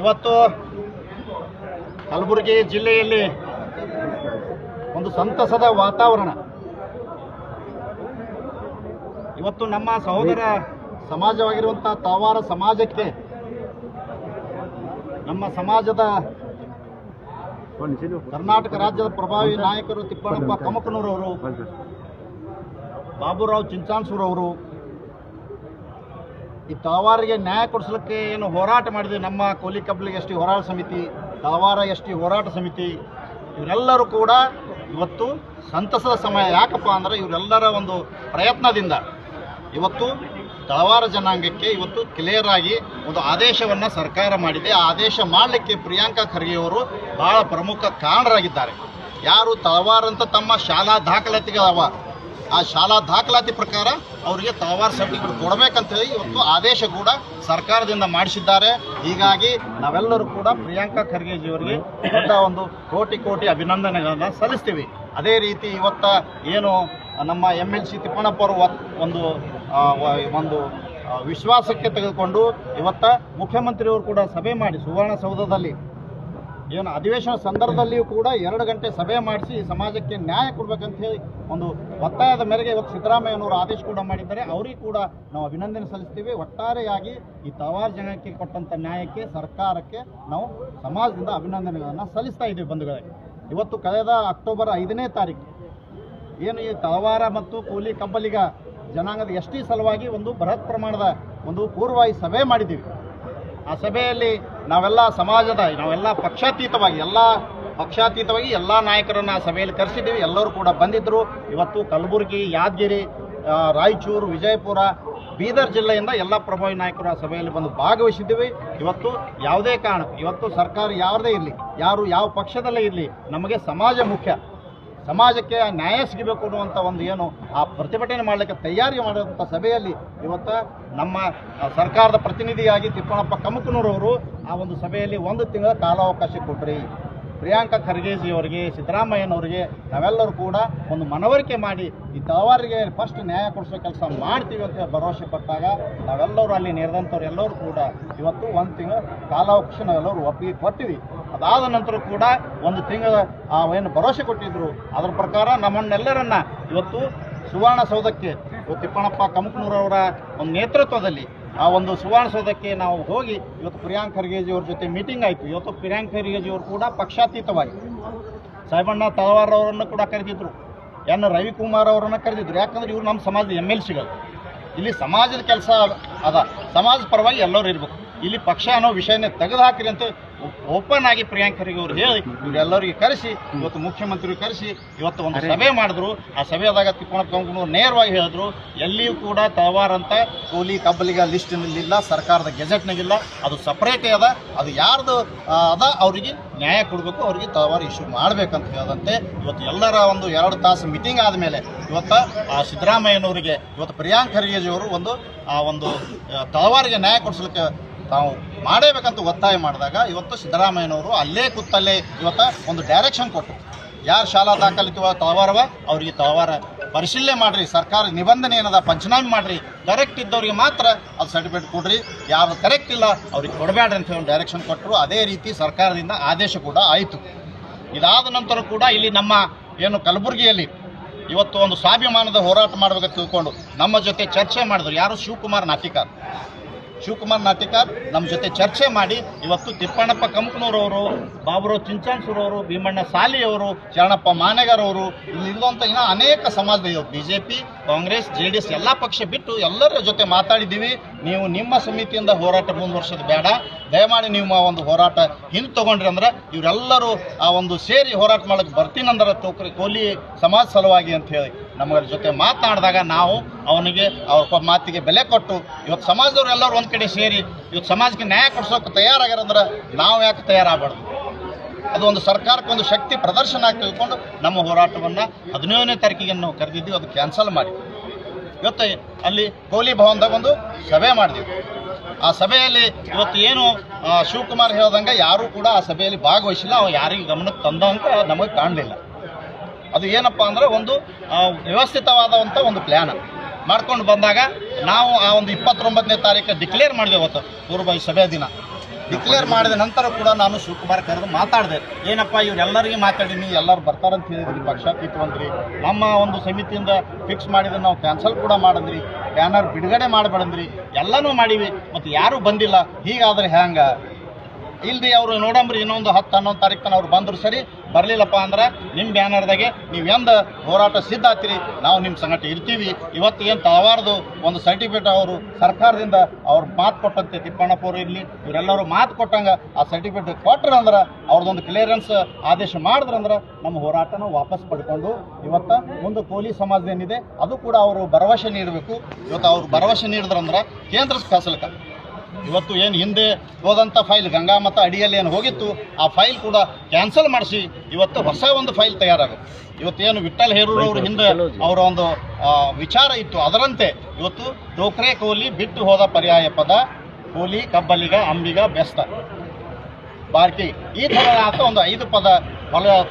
ಇವತ್ತು ಕಲಬುರಗಿ ಜಿಲ್ಲೆಯಲ್ಲಿ ಒಂದು ಸಂತಸದ ವಾತಾವರಣ. ಇವತ್ತು ನಮ್ಮ ಸಹೋದರ ಸಮಾಜವಾಗಿರುವಂಥ ತಾವಾರ ಸಮಾಜಕ್ಕೆ ನಮ್ಮ ಸಮಾಜದ ಕರ್ನಾಟಕ ರಾಜ್ಯದ ಪ್ರಭಾವಿ ನಾಯಕರು ತಿಪ್ಪಣ್ಣಪ್ಪ ಕಮಕನೂರವರು ಬಾಬುರಾವ್ ಚಿಂಚಾನ್ಸೂರವರು ಈ ತಳವಾರಿಗೆ ನ್ಯಾಯ ಕೊಡಿಸ್ಲಿಕ್ಕೆ ಏನು ಹೋರಾಟ ಮಾಡಿದೆ ನಮ್ಮ ಕೋಲಿ ಕಬ್ಲಿಗೆ ಎಸ್ ಟಿ ಹೋರಾಟ ಸಮಿತಿ ತಳವಾರ ಎಸ್ ಟಿ ಹೋರಾಟ ಸಮಿತಿ, ಇವರೆಲ್ಲರೂ ಕೂಡ ಇವತ್ತು ಸಂತಸದ ಸಮಯ. ಯಾಕಪ್ಪ ಅಂದರೆ ಇವರೆಲ್ಲರ ಒಂದು ಪ್ರಯತ್ನದಿಂದ ಇವತ್ತು ತಳವಾರ ಜನಾಂಗಕ್ಕೆ ಇವತ್ತು ಕ್ಲಿಯರ್ ಆಗಿ ಒಂದು ಆದೇಶವನ್ನು ಸರ್ಕಾರ ಮಾಡಿದೆ. ಆ ಆದೇಶ ಮಾಡಲಿಕ್ಕೆ ಪ್ರಿಯಾಂಕಾ ಖರ್ಗೆಯವರು ಬಹಳ ಪ್ರಮುಖ ಕಾರಣರಾಗಿದ್ದಾರೆ. ಯಾರು ತಳವಾರ ಅಂತ ತಮ್ಮ ಶಾಲಾ ದಾಖಲಾತಿಗಳವ ಆ ಶಾಲಾ ದಾಖಲಾತಿ ಪ್ರಕಾರ ಅವರಿಗೆ ತಲವಾರು ಸರ್ಟಿಫಿಕೇಟ್ ಕೊಡಬೇಕಂತ ಹೇಳಿ ಇವತ್ತು ಆದೇಶ ಕೂಡ ಸರ್ಕಾರದಿಂದ ಮಾಡಿಸಿದ್ದಾರೆ. ಹೀಗಾಗಿ ನಾವೆಲ್ಲರೂ ಕೂಡ ಪ್ರಿಯಾಂಕಾ ಖರ್ಗೆಜಿಯವರಿಗೆ ದೊಡ್ಡ ಒಂದು ಕೋಟಿ ಕೋಟಿ ಅಭಿನಂದನೆಗಳನ್ನು ಸಲ್ಲಿಸ್ತೀವಿ. ಅದೇ ರೀತಿ ಇವತ್ತ ಏನು ನಮ್ಮ ಎಂ ಎಲ್ ಸಿ ತಿಪ್ಪಣ್ಣಪ್ಪ ಅವರು ಒಂದು ಒಂದು ವಿಶ್ವಾಸಕ್ಕೆ ತೆಗೆದುಕೊಂಡು ಇವತ್ತ ಮುಖ್ಯಮಂತ್ರಿಯವರು ಕೂಡ ಸಭೆ ಮಾಡಿ ಸುವರ್ಣಸೌಧದಲ್ಲಿ ಏನು ಅಧಿವೇಶನ ಸಂದರ್ಭದಲ್ಲಿಯೂ ಕೂಡ ಎರಡು ಗಂಟೆ ಸಭೆ ಮಾಡಿಸಿ ಸಮಾಜಕ್ಕೆ ನ್ಯಾಯ ಕೊಡ್ಬೇಕಂತ ಹೇಳಿ ಒಂದು ಒತ್ತಾಯದ ಮೇರೆಗೆ ಇವತ್ತು ಸಿದ್ದರಾಮಯ್ಯನವರು ಆದೇಶ ಕೂಡ ಮಾಡಿದ್ದಾರೆ. ಅವರಿಗೆ ಕೂಡ ನಾವು ಅಭಿನಂದನೆ ಸಲ್ಲಿಸ್ತೀವಿ. ಒಟ್ಟಾರೆಯಾಗಿ ಈ ತವಾರ್ ಜನಕ್ಕೆ ಕೊಟ್ಟಂಥ ನ್ಯಾಯಕ್ಕೆ, ಸರ್ಕಾರಕ್ಕೆ ನಾವು ಸಮಾಜದಿಂದ ಅಭಿನಂದನೆಗಳನ್ನು ಸಲ್ಲಿಸ್ತಾ ಇದ್ದೀವಿ ಬಂಧುಗಳೇ. ಇವತ್ತು ಕಳೆದ ಅಕ್ಟೋಬರ್ ಐದನೇ ತಾರೀಕು ಏನು ಈ ತಳವಾರ ಮತ್ತು ಕೂಲಿ, ಕಬ್ಬಲಿಗ ಜನಾಂಗದ ಎಸ್ ಸಲುವಾಗಿ ಒಂದು ಬೃಹತ್ ಪ್ರಮಾಣದ ಒಂದು ಪೂರ್ವವಾಗಿ ಸಭೆ ಮಾಡಿದ್ದೀವಿ. ಆ ಸಭೆಯಲ್ಲಿ ನಾವೆಲ್ಲ ಸಮಾಜದ, ನಾವೆಲ್ಲ ಪಕ್ಷಾತೀತವಾಗಿ, ಎಲ್ಲ ಪಕ್ಷಾತೀತವಾಗಿ ಎಲ್ಲ ನಾಯಕರನ್ನು ಆ ಸಭೆಯಲ್ಲಿ ಕರೆಸಿದ್ದೀವಿ. ಎಲ್ಲರೂ ಕೂಡ ಬಂದಿದ್ದರು ಇವತ್ತು ಕಲಬುರಗಿ, ಯಾದಗಿರಿ ರಾಯಚೂರು, ವಿಜಯಪುರ, ಬೀದರ್ ಜಿಲ್ಲೆಯಿಂದ ಎಲ್ಲ ಪ್ರಭಾವಿ ನಾಯಕರು ಆ ಸಭೆಯಲ್ಲಿ ಬಂದು ಭಾಗವಹಿಸಿದ್ದೀವಿ. ಇವತ್ತು ಯಾವುದೇ ಕಾರಣ ಇವತ್ತು ಸರ್ಕಾರ ಯಾವುದೇ ಇರಲಿ, ಯಾರು ಯಾವ ಪಕ್ಷದಲ್ಲೇ ಇರಲಿ, ನಮಗೆ ಸಮಾಜ ಮುಖ್ಯ. ಸಮಾಜಕ್ಕೆ ನ್ಯಾಯ ಸಿಗಬೇಕು ಅನ್ನುವಂಥ ಒಂದು ಏನು ಆ ಪ್ರತಿಭಟನೆ ಮಾಡಲಿಕ್ಕೆ ತಯಾರಿ ಮಾಡಿದಂಥ ಸಭೆಯಲ್ಲಿ ಇವತ್ತು ನಮ್ಮ ಸರ್ಕಾರದ ಪ್ರತಿನಿಧಿಯಾಗಿ ತಿಪ್ಪಣ್ಣಪ್ಪ ಕಮಕನೂರವರು ಆ ಒಂದು ಸಭೆಯಲ್ಲಿ ಒಂದು ತಿಂಗಳ ಕಾಲಾವಕಾಶ ಕೊಟ್ರಿ. ಪ್ರಿಯಾಂಕಾ ಖರ್ಗೆಜಿ ಅವರಿಗೆ ಸಿದ್ದರಾಮಯ್ಯನವರಿಗೆ ನಾವೆಲ್ಲರೂ ಕೂಡ ಒಂದು ಮನವರಿಕೆ ಮಾಡಿ ಈ ತವರಿಗೆ ಫಸ್ಟ್ ನ್ಯಾಯ ಕೊಡಿಸೋ ಕೆಲಸ ಮಾಡ್ತೀವಿ ಅಂತ ಭರವಸೆ ಕೊಟ್ಟಾಗ ನಾವೆಲ್ಲರೂ ಅಲ್ಲಿ ನೆರೆದಂಥವ್ರು ಎಲ್ಲರೂ ಕೂಡ ಇವತ್ತು ಒಂದು ತಿಂಗಳ ಕಾಲಾವಕಾಶ ನಾವೆಲ್ಲರೂ ಒಪ್ಪಿಗೆ ಕೊಟ್ಟಿವಿ. ಅದಾದ ನಂತರ ಕೂಡ ಒಂದು ತಿಂಗಳ ಏನು ಭರವಸೆ ಕೊಟ್ಟಿದ್ರು. ಅದರ ಪ್ರಕಾರ ನಮ್ಮನ್ನೆಲ್ಲರನ್ನ ಇವತ್ತು ಸುವರ್ಣಸೌಧಕ್ಕೆ ಇವತ್ತು ತಿಪ್ಪಣ್ಣಪ್ಪ ಕಮಕನೂರವರ ಒಂದು ನೇತೃತ್ವದಲ್ಲಿ ಆ ಒಂದು ಸುವರ್ಣಸೌಧಕ್ಕೆ ನಾವು ಹೋಗಿ ಇವತ್ತು ಪ್ರಿಯಾಂಕ್ ಖರ್ಗೆಜಿಯವ್ರ ಜೊತೆ ಮೀಟಿಂಗ್ ಆಯಿತು. ಇವತ್ತು ಪ್ರಿಯಾಂಕ್ ಖರ್ಗೆಜಿಯವರು ಕೂಡ ಪಕ್ಷಾತೀತವಾಗಿ. ಸಾಹೇಬಣ್ಣ ತಳವಾರ್ ಅವರನ್ನು ಕೂಡ ಕರೆದಿದ್ರು. ಎನ್ ರವಿಕುಮಾರ್ ಅವರನ್ನು ಕರೆದಿದ್ರು. ಯಾಕಂದ್ರೆ ಇವ್ರು ನಮ್ಮ ಸಮಾಜದ ಎಂ ಎಲ್ ಸಿಗಳು. ಇಲ್ಲಿ ಸಮಾಜದ ಕೆಲಸ ಅದ. ಸಮಾಜ ಪರವಾಗಿ ಎಲ್ಲರೂ ಇರಬೇಕು. ಇಲ್ಲಿ ಪಕ್ಷ ಅನ್ನೋ ವಿಷಯನೇ ತೆಗೆದು ಓಪನ್ ಆಗಿ ಪ್ರಿಯಾಂಕ್ ಖರ್ಗೆ ಅವರು ಹೇಳಿ ಇವರೆಲ್ಲರಿಗೆ ಕರೆಸಿ ಇವತ್ತು ಮುಖ್ಯಮಂತ್ರಿ ಕರೆಸಿ ಇವತ್ತು ಒಂದು ಸಭೆ ಮಾಡಿದ್ರು. ಆ ಸಭೆದಾಗ ತಿಪ್ಪಣ್ಣ ಕಂಕನೂರು ನೇರವಾಗಿ ಹೇಳಿದ್ರು ಎಲ್ಲಿಯೂ ಕೂಡ ತಳವಾರ ಅಂತ ಕೂಲಿ ಕಬ್ಬಲಿಗ ಲಿಸ್ಟಿನಲ್ಲಿಲ್ಲ ಸರ್ಕಾರದ ಗೆಜೆಟ್ನಾಗಿಲ್ಲ. ಅದು ಸಪ್ರೇಟೇ ಅದ. ಅದು ಯಾರ್ದು ಅದ ಅವರಿಗೆ ನ್ಯಾಯ ಕೊಡಬೇಕು ಅವರಿಗೆ ತಳವಾರ ಇಶ್ಯೂ ಮಾಡಬೇಕಂತ ಹೇಳದಂತೆ ಇವತ್ತು ಎಲ್ಲರ ಒಂದು ಎರಡು ತಾಸು ಮೀಟಿಂಗ್ ಆದಮೇಲೆ ಇವತ್ತು ಆ ಸಿದ್ದರಾಮಯ್ಯನವರಿಗೆ ಇವತ್ತು ಪ್ರಿಯಾಂಕ್ ಖರ್ಗೆಜಿಯವರು ಒಂದು ಆ ಒಂದು ತಲವಾರಿಗೆ ತಳವಾರಿಗೆ ನ್ಯಾಯ ಕೊಡಿಸ್ಲಿಕ್ಕೆ ತಾವು ಮಾಡಬೇಕಂತ ಒತ್ತಾಯ ಮಾಡಿದಾಗ ಇವತ್ತು ಸಿದ್ದರಾಮಯ್ಯನವರು ಅಲ್ಲೇ ಕೂತಲ್ಲೇ ಇವತ್ತು ಒಂದು ಡೈರೆಕ್ಷನ್ ಕೊಟ್ಟರು ಯಾರು ಶಾಲಾ ದಾಖಲಿತ ತವಾರವ ಅವರಿಗೆ ತವಾರ ಪರಿಶೀಲನೆ ಮಾಡಿರಿ, ಸರ್ಕಾರ ನಿಬಂಧನೆ ಏನದ ಪಂಚನಾಮೆ ಮಾಡಿರಿ. ಕರೆಕ್ಟ್ ಇದ್ದವ್ರಿಗೆ ಮಾತ್ರ ಅದು ಸರ್ಟಿಫಿಕೇಟ್ ಕೊಡ್ರಿ. ಯಾರು ಕರೆಕ್ಟ್ ಇಲ್ಲ, ಅವ್ರಿಗೆ ಕೊಡಬೇಡ್ರಿ ಅಂತ ಹೇಳಿ ಡೈರೆಕ್ಷನ್ ಕೊಟ್ಟರು ಅದೇ ರೀತಿ ಸರ್ಕಾರದಿಂದ ಆದೇಶ ಕೂಡ ಆಯಿತು. ಇದಾದ ನಂತರ ಕೂಡ ಇಲ್ಲಿ ನಮ್ಮ ಏನು ಕಲಬುರಗಿಯಲ್ಲಿ ಇವತ್ತು ಒಂದು ಸ್ವಾಭಿಮಾನದ ಹೋರಾಟ ಮಾಡಬೇಕಂತ ತಿಳ್ಕೊಂಡು ನಮ್ಮ ಜೊತೆ ಚರ್ಚೆ ಮಾಡಿದ್ರು. ಯಾರು ಶಿವಕುಮಾರ್ ನಾಟಿಕಾರ್? ಶಿವಕುಮಾರ್ ನಾಟಿಕಾರ್ ನಮ್ಮ ಜೊತೆ ಚರ್ಚೆ ಮಾಡಿ ಇವತ್ತು ತಿಪ್ಪಣ್ಣಪ್ಪ ಕಂಕನೂರವರು ಬಾಬುರಾವ್ ಚಿಂಚಾನ್ಸೂರವರು, ಭೀಮಣ್ಣ ಸಾಲಿಯವರು, ಶರಣಪ್ಪ ಮಾನೆಗಾರವರು ಅವರು ಇಲ್ಲಿರುವಂಥ ಇನ್ನೂ ಅನೇಕ ಸಮಾಜದ B J P Congress, J D S ಎಲ್ಲ ಪಕ್ಷ ಬಿಟ್ಟು ಎಲ್ಲರ ಜೊತೆ ಮಾತಾಡಿದ್ದೀವಿ. ನೀವು ನಿಮ್ಮ ಸಮಿತಿಯಿಂದ ಹೋರಾಟ ಮುಂದುವರ್ಸೋದು ಬೇಡ. ದಯಮಾಡಿ ಆ ಒಂದು ಹೋರಾಟ ಹಿಂದೆ ತಗೊಂಡ್ರಿ ಅಂದ್ರೆ ಇವರೆಲ್ಲರೂ ಆ ಒಂದು ಸೇರಿ ಹೋರಾಟ ಮಾಡಕ್ಕೆ ಬರ್ತೀನಂದ್ರೆ ತೋಕ್ರಿ ಕೋಲಿ ಸಮಾಜ ಸಲುವಾಗಿ ಅಂತ ಹೇಳಿ ನಮ್ಮ ಜೊತೆ ಮಾತನಾಡಿದಾಗ ನಾವು ಅವನಿಗೆ ಅವ್ರ ಮಾತಿಗೆ ಬೆಲೆ ಕೊಟ್ಟು ಇವತ್ತು ಸಮಾಜದವ್ರು ಎಲ್ಲರೂ ಒಂದು ಕಡೆ ಸೇರಿ ಇವತ್ತು ಸಮಾಜಕ್ಕೆ ನ್ಯಾಯ ಕೊಡ್ಸೋಕೆ ತಯಾರಾಗ್ಯಾರಂದ್ರೆ ನಾವು ಯಾಕೆ ತಯಾರಾಗಬಾರ್ದು? ಅದು ಒಂದು ಸರ್ಕಾರಕ್ಕೆ ಒಂದು ಶಕ್ತಿ ಪ್ರದರ್ಶನ ಆಗಿ ತಿಳ್ಕೊಂಡು ನಮ್ಮ ಹೋರಾಟವನ್ನು ಹದಿನೇಳನೇ ತಾರೀಕಿಗೆ ನಾವು ಕರೆದಿದ್ದೀವಿ, ಅದು ಕ್ಯಾನ್ಸಲ್ ಮಾಡಿ ಇವತ್ತು ಅಲ್ಲಿ ಕೋಲಿ ಭವನದಾಗ ಒಂದು ಸಭೆ ಮಾಡಿದ್ವಿ. ಆ ಸಭೆಯಲ್ಲಿ ಇವತ್ತು ಏನು ಶಿವಕುಮಾರ್ ಹೇಳ್ದಂಗೆ ಯಾರೂ ಕೂಡ ಆ ಸಭೆಯಲ್ಲಿ ಭಾಗವಹಿಸಿಲ್ಲ, ಅವ ಯಾರಿಗೂ ಗಮನಕ್ಕೆ ತಂದಂತ ನಮಗೆ ಕಾಣಲಿಲ್ಲ. ಅದು ಏನಪ್ಪ ಅಂದ್ರೆ ಒಂದು ವ್ಯವಸ್ಥಿತವಾದಂಥ ಒಂದು ಪ್ಲ್ಯಾನ್ ಮಾಡ್ಕೊಂಡು ಬಂದಾಗ ನಾವು ಆ ಒಂದು ಇಪ್ಪತ್ತೊಂಬತ್ತನೇ ತಾರೀಕು ಡಿಕ್ಲೇರ್ ಮಾಡಿದೆವು ಅವತ್ತು ಪೂರ್ವ ಸಭೆ ದಿನ. ಡಿಕ್ಲೇರ್ ಮಾಡಿದ ನಂತರ ಕೂಡ ನಾನು ಶಿವಕುಮಾರ್ ಕರೆದು ಮಾತಾಡಿದೆ. ಏನಪ್ಪ, ಇವರೆಲ್ಲರಿಗೆ ಮಾತಾಡೀನಿ, ಎಲ್ಲರೂ ಬರ್ತಾರಂತ ಹೇಳಿದ್ರಿ ಪಕ್ಷಾತೀತವಂದ್ರಿ. ನಮ್ಮ ಒಂದು ಸಮಿತಿಯಿಂದ ಫಿಕ್ಸ್ ಮಾಡಿದ ನಾವು ಕ್ಯಾನ್ಸಲ್ ಕೂಡ ಮಾಡಿದ್ರಿ. ಬ್ಯಾನರ್ ಬಿಡುಗಡೆ ಮಾಡಬೇಡಂದ್ರಿ. ಎಲ್ಲನೂ ಮಾಡಿವಿ, ಮತ್ತು ಯಾರೂ ಬಂದಿಲ್ಲ. ಹೀಗಾದ್ರೆ ಹ್ಯಾಂಗ? ಇಲ್ರಿ, ಅವರು ನೋಡಂಬ್ರಿ, ಇನ್ನೊಂದು ಹತ್ತು ಹನ್ನೊಂದು ತಾರೀಕು ಅವ್ರು ಬಂದರು ಸರಿ. ಬರಲಿಲ್ಲಪ್ಪ ಅಂದ್ರೆ ನಿಮ್ಮ ಬ್ಯಾನರ್ದಾಗೆ ನೀವು ಎಂದ ಹೋರಾಟ ಸಿದ್ಧ ಆಗ್ತೀರಿ? ನಾವು ನಿಮ್ಮ ಸಂಗಟ ಇರ್ತೀವಿ. ಇವತ್ತು ಏನು ತಳವಾರದು ಒಂದು ಸರ್ಟಿಫಿಕೇಟ್ ಅವರು ಸರ್ಕಾರದಿಂದ ಅವ್ರು ಮಾತು ಕೊಟ್ಟಂತೆ ತಿಪ್ಪಣ್ಣಪ್ಪ ಅವರು ಇರಲಿ ಇವರೆಲ್ಲರೂ ಮಾತು ಕೊಟ್ಟಂಗೆ ಆ ಸರ್ಟಿಫಿಕೇಟ್ ಕೊಟ್ರಂದ್ರೆ ಅವ್ರದ್ದೊಂದು ಕ್ಲಿಯರೆನ್ಸ್ ಆದೇಶ ಮಾಡಿದ್ರಂದ್ರೆ ನಮ್ಮ ಹೋರಾಟನ ವಾಪಸ್ ಪಡ್ಕೊಂಡು ಇವತ್ತು ಒಂದು ಕೋಲಿ ಸಮಾಜದ ಏನಿದೆ ಅದು ಕೂಡ ಅವರು ಭರವಸೆ ನೀಡಬೇಕು. ಇವತ್ತು ಅವ್ರು ಭರವಸೆ ನೀಡಿದ್ರಂದ್ರೆ ಕೇಂದ್ರ ಕಸಲಕ ಇವತ್ತು ಏನು ಹಿಂದೆ ಹೋದಂಥ ಫೈಲ್ ಗಂಗಾ ಮತ ಅಡಿಯಲ್ಲಿ ಏನು ಹೋಗಿತ್ತು ಆ ಫೈಲ್ ಕೂಡ ಕ್ಯಾನ್ಸಲ್ ಮಾಡಿಸಿ ಇವತ್ತು ಹೊಸ ಒಂದು ಫೈಲ್ ತಯಾರಾಗುತ್ತೆ. ಇವತ್ತೇನು ವಿಠಲ್ ಹೇರೂರವ್ರ ಹಿಂದೆ ಅವರ ಒಂದು ವಿಚಾರ ಇತ್ತು. ಅದರಂತೆ ಇವತ್ತು ಡೋಕ್ರೆ ಕೋಲಿ ಬಿಟ್ಟು ಹೋದ ಪರ್ಯಾಯ ಪದ ಕೋಲಿ ಕಬ್ಬಲಿಗ ಅಂಬಿಗ ಬೆಸ್ತ. ಬಾರ್ಕಿ ಈ ಥರ ಆತ ಒಂದು ಐದು ಪದ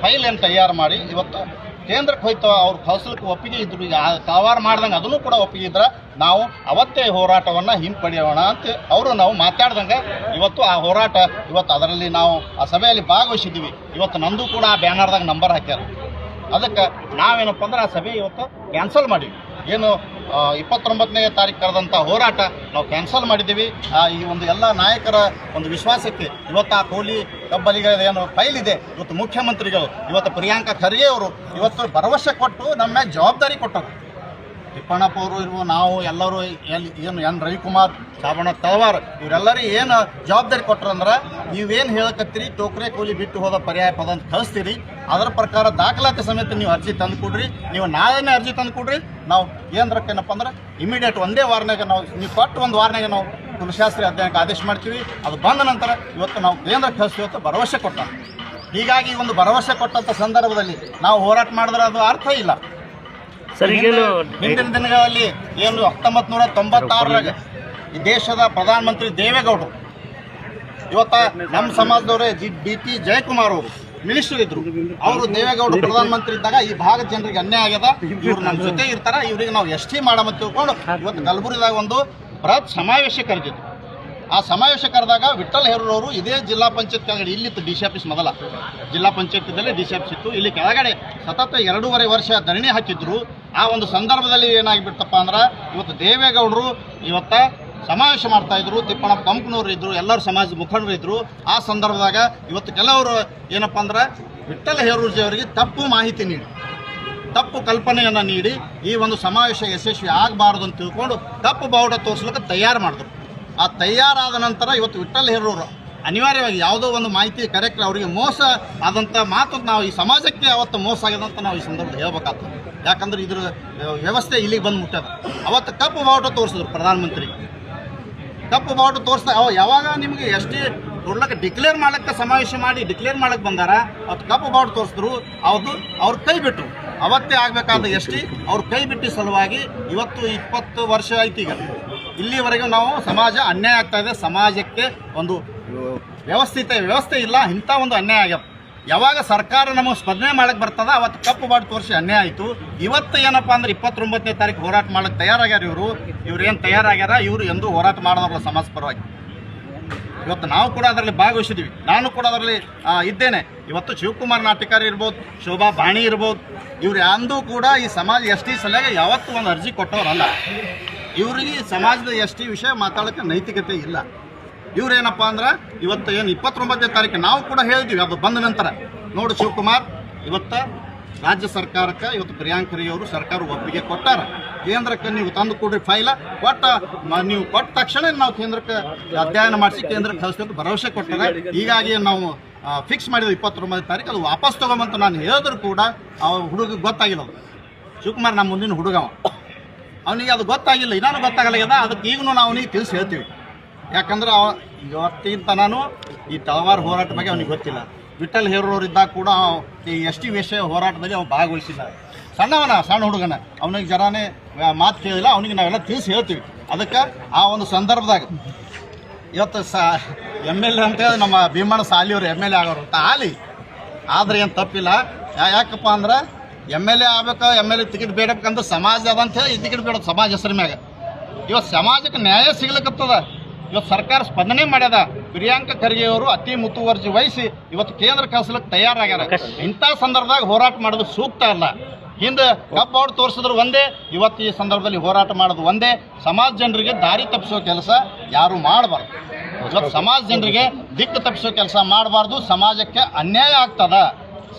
ಫೈಲ್ ಏನು ತಯಾರು ಮಾಡಿ ಇವತ್ತು ಕೇಂದ್ರಕ್ಕೆ ಹೋಯ್ತು, ಅವ್ರ ಫಸಲಕ್ಕೆ ಒಪ್ಪಿಗೆ ಇದ್ರು, ಈಗ ತಾವಾರ ಮಾಡ್ದಂಗೆ ಅದನ್ನು ಕೂಡ ಒಪ್ಪಿಗೆ ಇದ್ರೆ, ನಾವು ಅವತ್ತೇ ಹೋರಾಟವನ್ನು ಹಿಂಪಡೆಯೋಣ ಅಂತ ಅವರು ನಾವು ಮಾತಾಡ್ದಂಗೆ ಇವತ್ತು ಆ ಹೋರಾಟ, ಇವತ್ತು ಅದರಲ್ಲಿ ನಾವು ಆ ಸಭೆಯಲ್ಲಿ ಭಾಗವಹಿಸಿದ್ದೀವಿ. ಇವತ್ತು ನಂದು ಕೂಡ ಆ ಬ್ಯಾನರ್ದಾಗ ನಂಬರ್ ಹಾಕ್ಯಾರ. ಅದಕ್ಕೆ ನಾವೇನಪ್ಪ ಅಂದ್ರೆ ಆ ಸಭೆ ಇವತ್ತು ಕ್ಯಾನ್ಸಲ್ ಮಾಡಿವಿ ಏನು ಇಪ್ಪತ್ತೊಂಬತ್ತನೇ ತಾರೀಕು ಕರೆದಂಥ ಹೋರಾಟ ನಾವು ಕ್ಯಾನ್ಸಲ್ ಮಾಡಿದ್ದೀವಿ. ಈ ಒಂದು ಎಲ್ಲ ನಾಯಕರ ಒಂದು ವಿಶ್ವಾಸಕ್ಕೆ ಇವತ್ತು ಆ ಕೋಲಿ ಏನು ಫೈಲ್ ಇದೆ. ಇವತ್ತು ಮುಖ್ಯಮಂತ್ರಿಗಳು, ಇವತ್ತು ಪ್ರಿಯಾಂಕಾ ಖರ್ಗೆ ಅವರು ಇವತ್ತು ಭರವಸೆ ಕೊಟ್ಟು ನಮ್ಮ ಜವಾಬ್ದಾರಿ ಕೊಟ್ಟರು ತಿಪ್ಪಣ್ಣಪ್ಪ ಅವರು ಇರುವ ನಾವು ಎಲ್ಲರೂ ಎಲ್ಲಿ ಏನು ಎನ್ ರವಿಕುಮಾರ್ ಶಾವಣ ತಳವಾರ್, ಇವರೆಲ್ಲರೂ ಏನು ಜವಾಬ್ದಾರಿ ಕೊಟ್ರಂದ್ರೆ ನೀವೇನು ಹೇಳಕತ್ತೀರಿ, ಟೋಕ್ರೆ ಕೂಲಿ ಬಿಟ್ಟು ಹೋದ ಪರ್ಯಾಯ ಪದ ಅಂತ ಕಳಿಸ್ತೀರಿ. ಅದರ ಪ್ರಕಾರ ದಾಖಲಾತಿ ಸಮೇತ ನೀವು ಅರ್ಜಿ ತಂದು ಕೊಡ್ರಿ. ನೀವು ನಾಳೆನೇ ಅರ್ಜಿ ತಂದು ಕೊಡ್ರಿ. ನಾವು ಕೇಂದ್ರಕ್ಕೆ ಏನಪ್ಪ ಅಂದ್ರೆ ಇಮಿಡಿಯೇಟ್ ಒಂದೇ ವಾರನಾಗ ನಾವು ನೀವು ಕೊಟ್ಟು ಒಂದು ವಾರನಾಗ ನಾವು ಕುಲಶಾಸ್ತ್ರಿ ಅಧ್ಯಯನಕ್ಕೆ ಆದೇಶ ಮಾಡ್ತೀವಿ. ಅದು ಬಂದ ನಂತರ ಇವತ್ತು ನಾವು ಕೇಂದ್ರಕ್ಕೆ ಕಳಿಸ್ತೀವಿ, ಇವತ್ತು ಭರವಸೆ ಕೊಟ್ಟ. ಹೀಗಾಗಿ ಒಂದು ಭರವಸೆ ಕೊಟ್ಟಂಥ ಸಂದರ್ಭದಲ್ಲಿ ನಾವು ಹೋರಾಟ ಮಾಡಿದ್ರೆ ಅದು ಅರ್ಥ ಇಲ್ಲ. ಸರ್ ಈಗೇನು ಹಿಂದಿನ ದಿನಗಳಲ್ಲಿ ಏನು ಹತ್ತೊಂಬತ್ತು ನೂರ ತೊಂಬತ್ತಾರರಾಗ ಈ ದೇಶದ ಪ್ರಧಾನಮಂತ್ರಿ ದೇವೇಗೌಡರು. ಇವತ್ತ ನಮ್ಮ ಸಮಾಜದವರೇ ಜಿ ಬಿ ಪಿ ಜಯಕುಮಾರ್ ಅವರು ಮಿನಿಸ್ಟರ್ ಇದ್ರು. ಅವರು ದೇವೇಗೌಡರು ಪ್ರಧಾನಮಂತ್ರಿ ಇದ್ದಾಗ ಈ ಭಾಗದ ಜನರಿಗೆ ಅನ್ಯಾಯ ಆಗ್ಯದ. ಇವ್ರು ನಮ್ಮ ಜೊತೆ ಇರ್ತಾರ ಇವ್ರಿಗೆ ನಾವು ಎಸ್ ಟಿ ಮಾಡಮಂತ ತಿಳ್ಕೊಂಡು ಇವತ್ತು ಕಲಬುರಗಿದಾಗ ಒಂದು ಬೃಹತ್ ಸಮಾವೇಶ ಕರೆದಿದ್ರು. ಆ ಸಮಾವೇಶ ಕರೆದಾಗ ವಿಠಲ್ ಹೇರೂರವರು ಇದೇ ಜಿಲ್ಲಾ ಪಂಚಾಯತ್ ಕೆಳಗಡೆ ಇಲ್ಲಿತ್ತು ಡಿ ಸಿ ಆಫೀಸ್ ಮೊದಲ. ಜಿಲ್ಲಾ ಪಂಚಾಯತ್ದಲ್ಲಿ ಡಿ ಸಿ ಆಫೀಸ್ ಇತ್ತು. ಇಲ್ಲಿ ಕೆಳಗಡೆ ಸತತ ಎರಡೂವರೆ ವರ್ಷ ಧರಣಿ ಹಾಕಿದ್ರು. ಆ ಒಂದು ಸಂದರ್ಭದಲ್ಲಿ ಏನಾಗಿಬಿಡ್ತಪ್ಪ ಅಂದ್ರೆ ಇವತ್ತು ದೇವೇಗೌಡರು ಇವತ್ತ ಸಮಾವೇಶ ಮಾಡ್ತಾ ಇದ್ರು ತಿಪ್ಪಣ ಪಂಪ್ನವ್ರು ಇದ್ರು, ಎಲ್ಲರೂ ಸಮಾಜದ ಮುಖಂಡರು ಇದ್ರು. ಆ ಸಂದರ್ಭದಾಗ ಇವತ್ತು ಕೆಲವರು ಏನಪ್ಪ ಅಂದ್ರೆ ವಿಠಲ ಹೇರೂರ್ಜಿ ಅವರಿಗೆ ತಪ್ಪು ಮಾಹಿತಿ ನೀಡಿ, ತಪ್ಪು ಕಲ್ಪನೆಯನ್ನು ನೀಡಿ ಈ ಒಂದು ಸಮಾವೇಶ ಯಶಸ್ವಿ ಆಗಬಾರ್ದು ಅಂತ ತಿಳ್ಕೊಂಡು ತಪ್ಪು ಬಾವುಟ ತೋರಿಸ್ಲಿಕ್ಕೆ ತಯಾರು ಮಾಡಿದ್ರು. ಆ ತಯಾರಾದ ನಂತರ ಇವತ್ತು ವಿಠಲ್ ಹೇರೂರು ಅನಿವಾರ್ಯವಾಗಿ ಯಾವುದೋ ಒಂದು ಮಾಹಿತಿ ಕರೆಕ್ಟ್ ಅವರಿಗೆ ಮೋಸ ಆದಂಥ ಮಾತು ನಾವು ಈ ಸಮಾಜಕ್ಕೆ ಅವತ್ತು ಮೋಸ ಆಗಿದೆ ಅಂತ ನಾವು ಈ ಸಂದರ್ಭದಲ್ಲಿ ಹೇಳ್ಬೇಕಾಗ್ತದೆ. ಯಾಕಂದ್ರೆ ಇದ್ರ ವ್ಯವಸ್ಥೆ ಇಲ್ಲಿಗೆ ಬಂದು ಮುಟ್ಟದ ಅವತ್ತು ಕಪ್ಪು ಬಾವುಟ ತೋರಿಸಿದ್ರು ಪ್ರಧಾನಮಂತ್ರಿ. ಕಪ್ಪು ಬಾವುಟ ತೋರಿಸ್ತಾ ಅವ ಯಾವಾಗ ನಿಮಗೆ ಎಷ್ಟೇ ಕೊಡ್ಲಕ್ಕೆ ಡಿಕ್ಲೇರ್ ಮಾಡಕ್ಕೆ ಸಮಾವೇಶ ಮಾಡಿ ಡಿಕ್ಲೇರ್ ಮಾಡಕ್ಕೆ ಬಂದಾರ, ಅವತ್ತು ಕಪ್ಪು ಬಾವುಟ ತೋರಿಸಿದ್ರು ಅವ್ರದ್ದು ಅವ್ರ ಕೈ ಬಿಟ್ಟರು ಅವತ್ತೇ ಆಗಬೇಕಾದ ಎಷ್ಟು ಅವ್ರ ಕೈ ಬಿಟ್ಟ ಸಲುವಾಗಿ ಇವತ್ತು ಇಪ್ಪತ್ತು ವರ್ಷ ಆಯ್ತು ಈಗ. ಇಲ್ಲಿವರೆಗೂ ನಾವು ಸಮಾಜ ಅನ್ಯಾಯ ಆಗ್ತಾ ಇದೆ. ಸಮಾಜಕ್ಕೆ ಒಂದು, ವ್ಯವಸ್ಥಿತ ವ್ಯವಸ್ಥೆ ಇಲ್ಲ, ಇಂಥ ಒಂದು ಅನ್ಯಾಯ ಆಗ್ಯದ. ಯಾವಾಗ ಸರ್ಕಾರ ನಮಗೆ ಸ್ಪಂದನೆ ಮಾಡಕ್ಕೆ ಬರ್ತದ? ಅವತ್ತು ಕಪ್ಪು ಬಾಡ್ ತೋರಿಸಿ ಅನ್ಯಾಯ ಆಯಿತು. ಇವತ್ತು ಏನಪ್ಪ ಅಂದ್ರೆ ಇಪ್ಪತ್ತೊಂಬತ್ತನೇ ತಾರೀಕು ಹೋರಾಟ ಮಾಡಕ್ಕೆ ತಯಾರಾಗ್ಯಾರ ಇವರು. ಇವ್ರೇನು ತಯಾರಾಗ್ಯಾರ? ಇವರು ಎಂದೂ ಹೋರಾಟ ಮಾಡೋದಲ್ಲ ಸಮಾಜ ಪರವಾಗಿ ಇವತ್ತು ನಾವು ಕೂಡ ಅದರಲ್ಲಿ ಭಾಗವಹಿಸಿದ್ವಿ. ನಾನು ಕೂಡ ಅದರಲ್ಲಿ ಇದ್ದೇನೆ. ಇವತ್ತು ಶಿವಕುಮಾರ್ ನಾಟಿಕಾರಿ ಇರ್ಬೋದು, ಶೋಭಾ ಬಾಣಿ ಇರ್ಬೋದು, ಇವ್ರು ಅಂದೂ ಕೂಡ ಈ ಸಮಾಜ ಎಸ್ ಟಿ ಸಲಹೆ ಯಾವತ್ತೂ ಒಂದು ಅರ್ಜಿ ಕೊಟ್ಟವರಲ್ಲ. ಇವರಿಗೆ ಸಮಾಜದ ಎಸ್ ಟಿ ವಿಷಯ ಮಾತಾಡೋಕ್ಕೆ ನೈತಿಕತೆ ಇಲ್ಲ. ಇವ್ರೇನಪ್ಪ ಅಂದ್ರೆ ಇವತ್ತು ಏನು ಇಪ್ಪತ್ತೊಂಬತ್ತನೇ ತಾರೀಕು ನಾವು ಕೂಡ ಹೇಳಿದ್ವಿ, ಅದು ಬಂದ ನಂತರ. ನೋಡು ಶಿವಕುಮಾರ್, ಇವತ್ತು ರಾಜ್ಯ ಸರ್ಕಾರಕ್ಕೆ ಇವತ್ತು ಪ್ರಿಯಾಂಕರಿ ಅವರು ಸರ್ಕಾರ ಒಪ್ಪಿಗೆ ಕೊಟ್ಟಾರ. ಕೇಂದ್ರಕ್ಕೆ ನೀವು ತಂದು ಕೊಡ್ರಿ ಫೈಲ, ಕೊಟ್ಟ ನೀವು ಕೊಟ್ಟ ತಕ್ಷಣ ನಾವು ಕೇಂದ್ರಕ್ಕೆ ಅಧ್ಯಯನ ಮಾಡಿಸಿ, ಕೇಂದ್ರಕ್ಕೆ ಕಳಿಸ್ಕೊಂಡು ಭರವಸೆ ಕೊಟ್ಟಾರೆ. ಹೀಗಾಗಿ ನಾವು ಫಿಕ್ಸ್ ಮಾಡಿದ ಇಪ್ಪತ್ತೊಂಬತ್ತನೇ ತಾರೀಕು ಅದು ವಾಪಸ್ ತೊಗೊಂಬಂತ ನಾನು ಹೇಳಿದ್ರು ಕೂಡ ಆ ಹುಡುಗ ಗೊತ್ತಾಗಿಲ್ಲ ಅದು. ಶಿವಕುಮಾರ್ ನಮ್ಮ ಮುಂದಿನ ಹುಡುಗ ಅವ. ಅವನಿಗೆ ಅದು ಗೊತ್ತಾಗಿಲ್ಲ, ಇನ್ನೂ ಗೊತ್ತಾಗಲ್ಲ ಅದಕ್ಕೆ ಈಗೂ ನಾವು ಅವನಿಗೆ ತಿಳಿಸಿ ಹೇಳ್ತೀವಿ. ಯಾಕಂದ್ರೆ ಅವ ಇವತ್ತಿನ ನಾನು ಈ ತಳವಾರ ಹೋರಾಟ ಬಗ್ಗೆ ಅವನಿಗೆ ಗೊತ್ತಿಲ್ಲ. ವಿಠಲ್ ಇದ್ದಾಗ ಕೂಡ ಈ ಎಸ್ ಟಿ ವಿಷಯ ಹೋರಾಟದಲ್ಲಿ ಅವ್ನು ಭಾಗವಹಿಸಿಲ್ಲ ಸಣ್ಣವನ, ಸಣ್ಣ ಹುಡುಗನ. ಅವನಿಗೆ ಜರಾನೇ ಮಾತು ಕೇಳಿಲ್ಲ, ಅವನಿಗೆ ನಾವೆಲ್ಲ ತಿಳಿಸಿ ಹೇಳ್ತೀವಿ. ಅದಕ್ಕೆ ಆ ಒಂದು ಸಂದರ್ಭದಾಗ ಇವತ್ತು ಸಾ ಎಂ ಎಲ್ ಎ ಅಂತೇಳಿ ನಮ್ಮ ಭೀಮಣ್ಣ ಸಾಲಿಯವರು ಎಂ ಎಲ್ ಎ ಆಗೋರು ಅಂತ ಆಲಿ. ಆದ್ರೆ ಏನು ತಪ್ಪಿಲ್ಲ. ಯಾಕಪ್ಪ ಅಂದ್ರೆ ಎಂ ಎಲ್ ಎ ಆಗ್ಬೇಕು, ಎಂ ಎಲ್ ಎ ಟಿಕೆಟ್ ಬೇಡಬೇಕಂದ್ರೆ ಸಮಾಜ ಅದಂತ ಹೇಳಿ ಈ ಟಿಕೆಟ್ ಬೇಡ, ಸಮಾಜ ಹೆಸರು ಮ್ಯಾಗ. ಇವತ್ತು ಸಮಾಜಕ್ಕೆ ನ್ಯಾಯ ಸಿಗ್ಲಿಕ್ಕತ್ತದ ಇವತ್ತು ಸರ್ಕಾರ ಸ್ಪಂದನೆ ಮಾಡ್ಯದ. ಪ್ರಿಯಾಂಕ ಖರ್ಗೆ ಅವರು ಅತಿ ಮುತುವರ್ಜಿ ವಹಿಸಿ ಇವತ್ತು ಕೇಂದ್ರ ಕಳಿಸ್ಲಿಕ್ಕೆ ತಯಾರಾಗ್ಯಾರ. ಇಂಥ ಸಂದರ್ಭದಾಗ ಹೋರಾಟ ಮಾಡೋದು ಸೂಕ್ತ ಅಲ್ಲ. ಹಿಂದೆ ಕಬ್ಬು ಅವ್ರು ತೋರಿಸಿದ್ರು ಒಂದೇ, ಇವತ್ತು ಈ ಸಂದರ್ಭದಲ್ಲಿ ಹೋರಾಟ ಮಾಡೋದು ಒಂದೇ. ಸಮಾಜ ಜನರಿಗೆ ದಾರಿ ತಪ್ಪಿಸೋ ಕೆಲಸ ಯಾರು ಮಾಡಬಾರ್ದು. ಇವತ್ತು ಸಮಾಜ ಜನರಿಗೆ ದಿಕ್ಕು ತಪ್ಪಿಸೋ ಕೆಲಸ ಮಾಡಬಾರ್ದು. ಸಮಾಜಕ್ಕೆ ಅನ್ಯಾಯ ಆಗ್ತದ.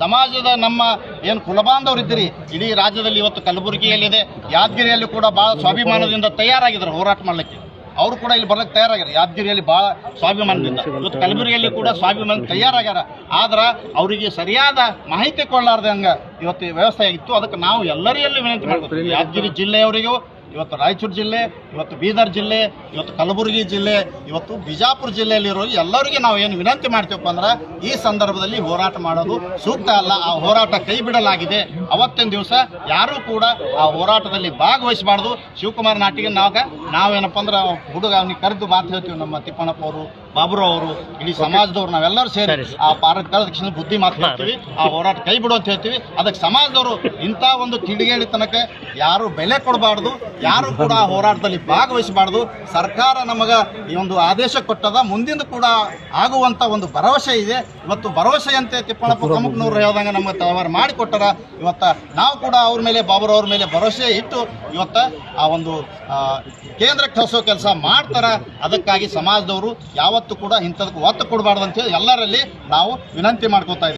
ಸಮಾಜದ ನಮ್ಮ ಏನು ಕುಲಬಾಂಧವರು ಇದ್ದೀರಿ, ಇಡೀ ರಾಜ್ಯದಲ್ಲಿ ಇವತ್ತು ಕಲಬುರಗಿಯಲ್ಲಿದೆ. ಯಾದಗಿರಿಯಲ್ಲಿ ಕೂಡ ಭಾಳ ಸ್ವಾಭಿಮಾನದಿಂದ ತಯಾರಾಗಿದ್ದಾರೆ ಹೋರಾಟ ಮಾಡಲಿಕ್ಕೆ. ಅವರು ಕೂಡ ಇಲ್ಲಿ ಬರಲಿಕ್ಕೆ ತಯಾರಾಗ್ಯಾರ. ಯಾದಗಿರಿಯಲ್ಲಿ ಭಾಳ ಸ್ವಾಭಿಮಾನದಿಂದ. ಇವತ್ತು ಕಲಬುರಗಿಯಲ್ಲಿ ಕೂಡ ಸ್ವಾಭಿಮಾನ ತಯಾರಾಗ್ಯಾರ. ಆದ್ರೆ ಅವರಿಗೆ ಸರಿಯಾದ ಮಾಹಿತಿ ಕೊಡಲಾರ್ದಂಗೆ ಇವತ್ತು ವ್ಯವಸ್ಥೆ ಆಗಿತ್ತು. ಅದಕ್ಕೆ ನಾವು ಎಲ್ಲರಿಗೆ ವಿನಂತಿ ಯಾದಗಿರಿ ಜಿಲ್ಲೆಯವರಿಗೂ ಇವತ್ತು ರಾಯಚೂರು ಜಿಲ್ಲೆ, ಇವತ್ತು ಬೀದರ್ ಜಿಲ್ಲೆ, ಇವತ್ತು ಕಲಬುರಗಿ ಜಿಲ್ಲೆ, ಇವತ್ತು ಬಿಜಾಪುರ ಜಿಲ್ಲೆಯಲ್ಲಿರೋ ಎಲ್ಲರಿಗೆ ನಾವು ಏನು ವಿನಂತಿ ಮಾಡ್ತೀವಪ್ಪ ಅಂದ್ರೆ ಈ ಸಂದರ್ಭದಲ್ಲಿ ಹೋರಾಟ ಮಾಡೋದು ಸೂಕ್ತ ಅಲ್ಲ. ಆ ಹೋರಾಟ ಕೈ ಬಿಡಲಾಗಿದೆ. ಅವತ್ತಿನ ದಿವಸ ಯಾರೂ ಕೂಡ ಆ ಹೋರಾಟದಲ್ಲಿ ಭಾಗವಹಿಸಬಾರ್ದು. ಶಿವಕುಮಾರ್ ನಾಟಿಗೆ ನಾವು ನಾವೇನಪ್ಪ ಅಂದ್ರೆ ಹುಡುಗ ಅವ್ನಿಗೆ ಕರೆದು ಮಾತು ಹೇಳ್ತೀವಿ ನಮ್ಮ ತಿಪ್ಪಣ್ಣಪ್ಪ ಅವರು. ಬಾಬುರಾವ್ ಅವರು ಇಡೀ ಸಮಾಜದವ್ರು ನಾವೆಲ್ಲರೂ ಸೇರಿ. ಆ ತಕ್ಷಣ ಬುದ್ಧಿ ಮಾತಾಡ್ತೀವಿ ಆ ಹೋರಾಟ ಕೈ ಬಿಡು ಅಂತ ಹೇಳ್ತೀವಿ. ಅದಕ್ಕೆ ಸಮಾಜದವರು ಇಂಥ ಒಂದು ತಿಳಿಗೇಳಿ ತನಕ ಯಾರು ಬೆಲೆ ಕೊಡಬಾರ್ದು ಯಾರು ಕೂಡ ಆ ಹೋರಾಟದಲ್ಲಿ ಭಾಗವಹಿಸಬಾರ್ದು. ಸರ್ಕಾರ ನಮಗೆ ಈ ಒಂದು ಆದೇಶ ಕೊಟ್ಟದ ಮುಂದಿನ ಕೂಡ ಆಗುವಂತ ಒಂದು ಭರವಸೆ ಇದೆ. ಇವತ್ತು ಭರವಸೆಯಂತೆ ತಿಪ್ಪಣಪ್ಪ ಪ್ರಮುಖನವರು ಹೇಳ್ದಂಗೆ ನಮಗೆ ಮಾಡಿ ಮಾಡಿಕೊಟ್ಟರ ಇವತ್ತ ನಾವು ಕೂಡ ಅವ್ರ ಮೇಲೆ ಬಾಬುರವ್ರ ಅವ್ರ ಮೇಲೆ ಭರವಸೆ ಇಟ್ಟು ಇವತ್ತ ಆ ಒಂದು ಕೇಂದ್ರಕ್ಕೆ ಕಳಿಸೋ ಕೆಲಸ ಮಾಡ್ತಾರ. ಅದಕ್ಕಾಗಿ ಸಮಾಜದವರು ಯಾವತ್ತೂ ಕೂಡ ಇಂಥದಕ್ಕೆ ಒತ್ತು ಕೊಡಬಾರ್ದು ಅಂತೇಳಿ ಎಲ್ಲರಲ್ಲಿ ನಾವು ವಿನಂತಿ ಮಾಡ್ಕೋತಾ